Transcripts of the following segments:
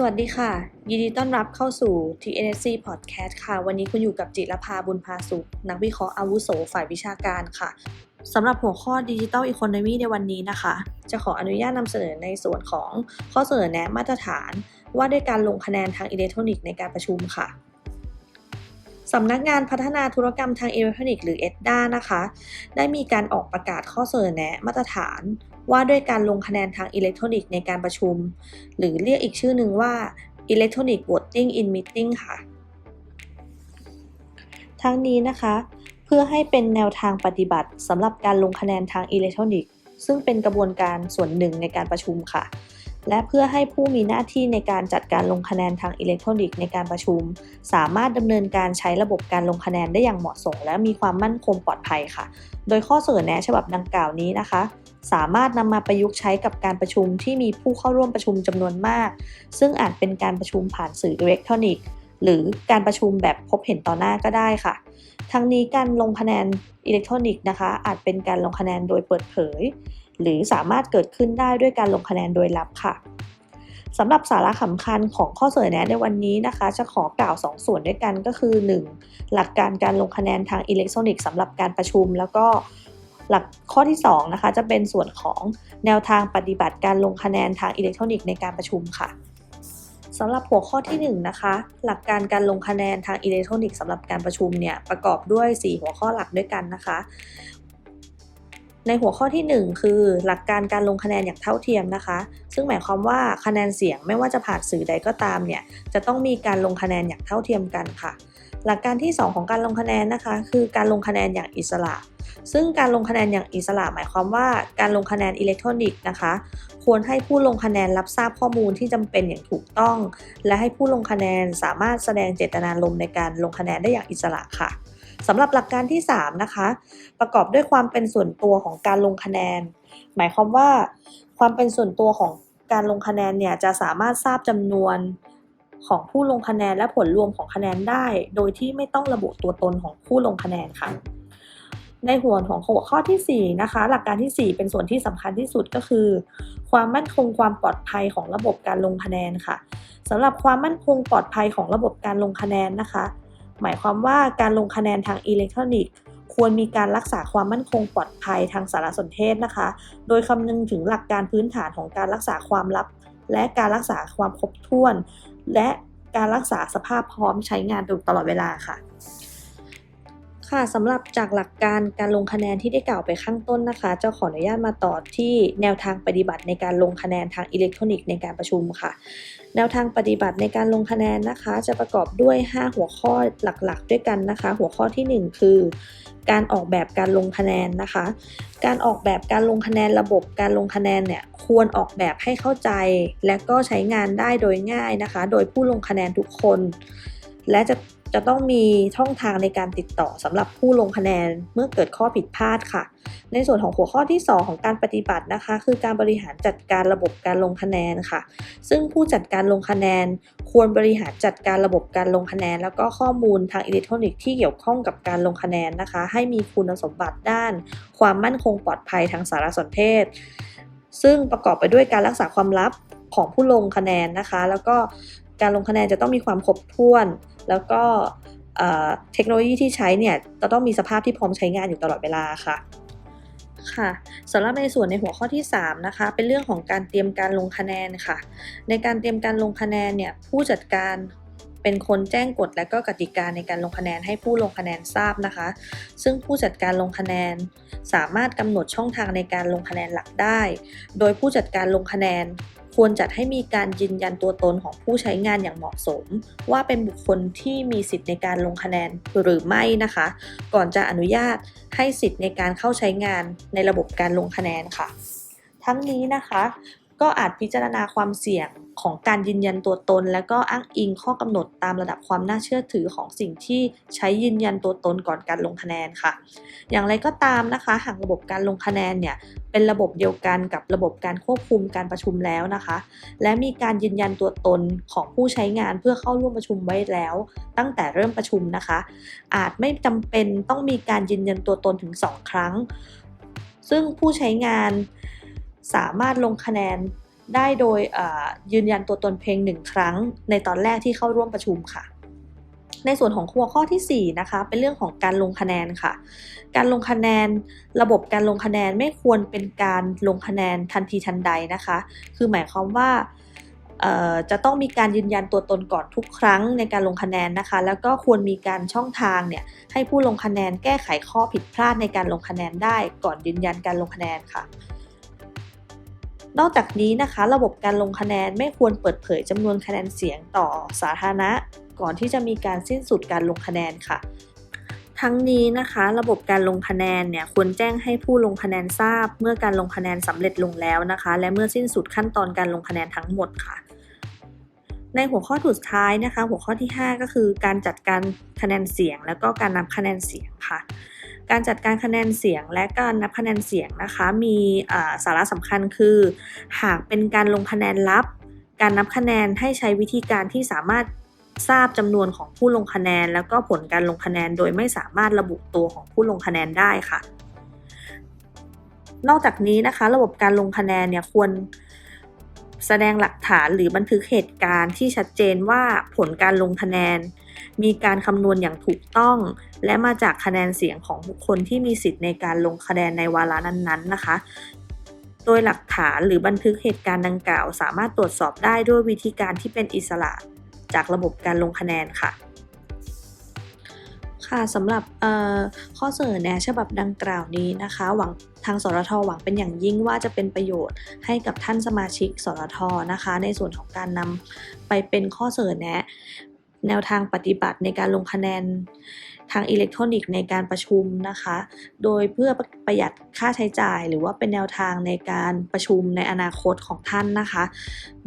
สวัสดีค่ะ ยินดีต้อนรับเข้าสู่ TNSC Podcast ค่ะ วันนี้คุณอยู่กับจิรภาบุญพาสุข นักวิเคราะห์อาวุโสฝ่ายวิชาการค่ะสำหรับหัวข้อดิจิ t a ลอีโคโนมีในวันนี้นะคะ จะขออนุญาตนำเสนอในส่วนของข้อเสนอแนะมาตรฐาน ว่าด้วยการลงคะแนนทางอิเล็กทรอนิกส์ในการประชุมค่ะสำนักงานพัฒนาธุรกรรมทางอิเล็กทรอนิกส์หรือ EDDA นะคะ ได้มีการออกประกาศข้อเสนอแนะมาตรฐาน ว่าด้วยการลงคะแนนทางอิเล็กทรอนิกส์ในการประชุม หรือเรียกอีกชื่อหนึ่งว่า Electronic Voting in Meeting ค่ะ ทั้งนี้นะคะ เพื่อให้เป็นแนวทางปฏิบัติสำหรับการลงคะแนนทางอิเล็กทรอนิกส์ซึ่งเป็นกระบวนการส่วนหนึ่งในการประชุมค่ะ และเพื่อให้ผู้มีหน้าที่ในการจัดการลงคะแนนทางอิเล็กทรอนิกส์ในการประชุม สามารถดำเนินการใช้ระบบการลงคะแนนได้อย่างเหมาะสม และมีความมั่นคงปลอดภัยค่ะ โดยข้อเสนอแนะฉบับดังกล่าวนี้นะคะ สามารถนำมาประยุกต์ใช้กับการประชุมที่มีผู้เข้าร่วมประชุมจำนวนมาก ซึ่งอาจเป็นการประชุมผ่านสื่ออิเล็กทรอนิกส์หรือการประชุมแบบพบเห็นต่อหน้าก็ได้ค่ะ ทั้งนี้การลงคะแนนอิเล็กทรอนิกส์นะคะ อาจเป็นการลงคะแนนโดยเปิดเผย หรือสามารถเกิดขึ้นได้ด้วยการลงคะแนนโดยลับค่ะสำหรับสาระสำคัญของข้อเสนอแนะในวันนี้นะคะ จะขอกล่าว 2 ส่วนด้วยกันก็คือ 1. หลักการการลงคะแนนทางอิเล็กทรอนิกส์สำหรับการประชุม แล้วก็หลักข้อที่2นะคะจะเป็นส่วนของแนวทางปฏิบัติการลงคะแนนทางอิเล็กทรอนิกส์ในการประชุมค่ะสำหรับหัวข้อที่1นะคะหลักการการลงคะแนนทางอิเล็กทรอนิกส์สำหรับการประชุมเนี่ยประกอบด้วย 4 หัวข้อหลักด้วยกันนะคะ ในหัวข้อที่ 1 คือหลักการการลงคะแนนอย่างเท่าเทียมนะคะ ซึ่งหมายความว่าคะแนนเสียงไม่ว่าจะผ่านสื่อใดก็ตามเนี่ยจะต้องมีการลงคะแนนอย่างเท่าเทียมกันค่ะ หลักการที่ 2 ของการลงคะแนนนะคะ คือการลงคะแนนอย่างอิสระ ซึ่งการลงคะแนนอย่างอิสระ หมายความว่าการลงคะแนนอิเล็กทรอนิกส์นะคะ ควรให้ผู้ลงคะแนนรับทราบข้อมูลที่จำเป็นอย่างถูกต้อง และให้ผู้ลงคะแนนสามารถแสดงเจตนารมณ์ในการลงคะแนนได้อย่างอิสระค่ะ สำหรับหลักการที่ 3 นะคะ ประกอบด้วยความเป็นส่วนตัวของการลงคะแนน หมายความว่าความเป็นส่วนตัวของการลงคะแนนเนี่ยจะสามารถทราบจำนวนของผู้ลงคะแนนและผลรวมของคะแนนได้ โดยที่ไม่ต้องระบุตัวตนของผู้ลงคะแนนค่ะ ในหัวของหัวข้อที่ 4 นะคะ หลักการที่ 4 เป็นส่วนที่สำคัญที่สุดก็คือ ความมั่นคงความปลอดภัยของระบบการลงคะแนนค่ะสำหรับความมั่นคงปลอดภัยของระบบการลงคะแนนนะคะ หมายความว่าการลงคะแนนทางอิเล็กทรอนิกส์ควรมีการรักษาความมั่นคงปลอดภัยทางสารสนเทศนะคะ โดยคำนึงถึงหลักการพื้นฐานของการรักษาความลับ และการรักษาความครบถ้วน และการรักษาสภาพพร้อมใช้งานตลอดเวลาค่ะ ค่ะสำหรับจากหลักการการลงคะแนนที่ได้กล่าวไปข้างต้นนะคะ จะขออนุญาตมาต่อที่แนวทางปฏิบัติในการลงคะแนนทางอิเล็กทรอนิกส์ในการประชุมค่ะ แนวทางปฏิบัติในการลงคะแนนนะคะ จะประกอบด้วย 5 หัวข้อหลักๆ ด้วยกันนะคะ หัวข้อที่ 1 คือ การออกแบบการลงคะแนนนะคะ การออกแบบการลงคะแนนระบบการลงคะแนนเนี่ยควรออกแบบให้เข้าใจ และก็ใช้งานได้โดยง่ายนะคะ โดยผู้ลงคะแนนทุกคน และจะ จะต้องมีช่องทางในการติดต่อสำหรับผู้ลงคะแนนเมื่อเกิดข้อผิดพลาดค่ะ ในส่วนของหัวข้อที่ 2 ของการปฏิบัตินะคะ คือการบริหารจัดการระบบการลงคะแนนค่ะ ซึ่งผู้จัดการลงคะแนน ควรบริหารจัดการระบบการลงคะแนน แล้วก็ข้อมูลทางอิเล็กทรอนิกส์ที่เกี่ยวข้องกับการลงคะแนนนะคะ ให้มีคุณสมบัติด้าน ความมั่นคงปลอดภัยทางสารสนเทศ ซึ่งประกอบไปด้วยการรักษาความลับของผู้ลงคะแนนนะคะ แล้วก็การลงคะแนนจะต้องมีความครบถ้วน แล้วก็เทคโนโลยีที่ใช้เนี่ยจะต้องมีสภาพที่พร้อมใช้งานอยู่ตลอดเวลาค่ะค่ะสำหรับในส่วนในหัวข้อที่ 3 นะคะ เป็นเรื่องของการเตรียมการลงคะแนนค่ะ ในการเตรียมการลงคะแนนเนี่ยผู้จัดการ เป็นคนแจ้งกฎและก็กติกาในการลงคะแนนให้ผู้ลงคะแนนทราบนะคะ ซึ่งผู้จัดการลงคะแนนสามารถกำหนดช่องทางในการลงคะแนนหลักได้ โดยผู้จัดการลงคะแนนควรจัดให้มีการยืนยันตัวตนของผู้ใช้งานอย่างเหมาะสม ว่าเป็นบุคคลที่มีสิทธิ์ในการลงคะแนนหรือไม่นะคะ ก่อนจะอนุญาตให้สิทธิ์ในการเข้าใช้งานในระบบการลงคะแนนค่ะ ทั้งนี้นะคะ ก็อาจพิจารณาความเสี่ยงของการยืนยันตัวตน และก็อ้างอิงข้อกำหนดตามระดับความน่าเชื่อถือของสิ่งที่ใช้ยืนยันตัวตนก่อนการลงคะแนนค่ะ อย่างไรก็ตามนะคะหากระบบการลงคะแนนเนี่ยเป็นระบบเดียวกันกับระบบการควบคุมการประชุมแล้วนะคะ และมีการยืนยันตัวตนของผู้ใช้งานเพื่อเข้าร่วมประชุมไว้แล้ว ตั้งแต่เริ่มประชุมนะคะ อาจไม่จำเป็นต้องมีการยืนยันตัวตนถึง 2 ครั้ง ซึ่งผู้ใช้งาน สามารถลงคะแนนได้โดยยืนยันตัวตนเพียงหนึ่งครั้ง ในตอนแรกที่เข้าร่วมประชุมค่ะ ในส่วนของหัวข้อที่ 4 นะคะ เป็นเรื่องของการลงคะแนนค่ะ การลงคะแนน ระบบการลงคะแนนไม่ควรเป็นการลงคะแนนทันทีทันใดนะคะ คือหมายความว่าจะต้องมีการยืนยันตัวตนก่อนทุกครั้งในการลงคะแนนนะคะ แล้วก็ควรมีการช่องทางเนี่ยให้ผู้ลงคะแนนแก้ไขข้อผิดพลาดในการลงคะแนนได้ก่อนยืนยันการลงคะแนนค่ะ นอกจากนี้นะคะ ระบบการลงคะแนนไม่ควรเปิดเผยจำนวนคะแนนเสียงต่อสาธารณะ ก่อนที่จะมีการสิ้นสุดการลงคะแนนค่ะ ทั้งนี้นะคะ ระบบการลงคะแนนเนี่ยควรแจ้งให้ผู้ลงคะแนนทราบ เมื่อการลงคะแนนสำเร็จลงแล้วนะคะ และเมื่อสิ้นสุดขั้นตอนการลงคะแนนทั้งหมดค่ะในหัวข้อสุดท้ายนะคะ หัวข้อที่ 5 ก็คือการจัดการคะแนนเสียง แล้วก็การนับคะแนนเสียงค่ะ การจัดการคะแนนเสียงและการนับคะแนนเสียงนะคะ มีสาระสำคัญคือ หากเป็นการลงคะแนนลับ การนับคะแนนให้ใช้วิธีการที่สามารถทราบจำนวนของผู้ลงคะแนน แล้วก็ผลการลงคะแนนโดยไม่สามารถระบุตัวของผู้ลงคะแนนได้ค่ะ นอกจากนี้นะคะ ระบบการลงคะแนนเนี่ยควรแสดงหลักฐานหรือบันทึกเหตุการณ์ที่ชัดเจนว่าผลการลงคะแนน มีการคำนวณอย่างถูกต้อง และมาจากคะแนนเสียงของบุคคลที่มีสิทธิ์ในการลงคะแนนในวาระนั้นๆนะคะ โดยหลักฐานหรือบันทึกเหตุการณ์ดังกล่าว สามารถตรวจสอบได้ด้วยวิธีการที่เป็นอิสระ จากระบบการลงคะแนนค่ะค่ะสำหรับข้อเสนอแนะฉบับดังกล่าวนี้นะคะ หวังทางสรทหวังเป็นอย่างยิ่งว่าจะเป็นประโยชน์ให้กับท่านสมาชิกสรทนะคะ ในส่วนของการนำไปเป็นข้อเสนอแนะ แนวทางปฏิบัติในการลงคะแนนทางอิเล็กทรอนิกส์ในการประชุมนะคะ โดยเพื่อประหยัดค่าใช้จ่ายหรือว่าเป็นแนวทางในการประชุมในอนาคตของท่านนะคะ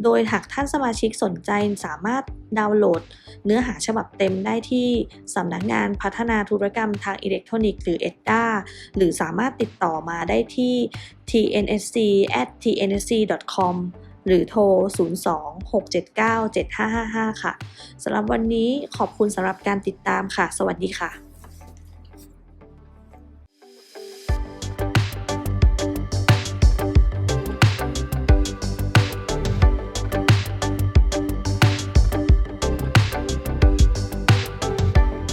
โดยหากท่านสมาชิกสนใจสามารถดาวน์โหลด เนื้อหาฉบับเต็มได้ที่สำนักงานพัฒนาธุรกรรมทางอิเล็กทรอนิกส์หรือ EDDA หรือสามารถติดต่อมาได้ที่ tnsc at tnsc com หรือโทร 02-679-7555 ค่ะสำหรับวันนี้ขอบคุณสำหรับการติดตามค่ะ สวัสดีค่ะ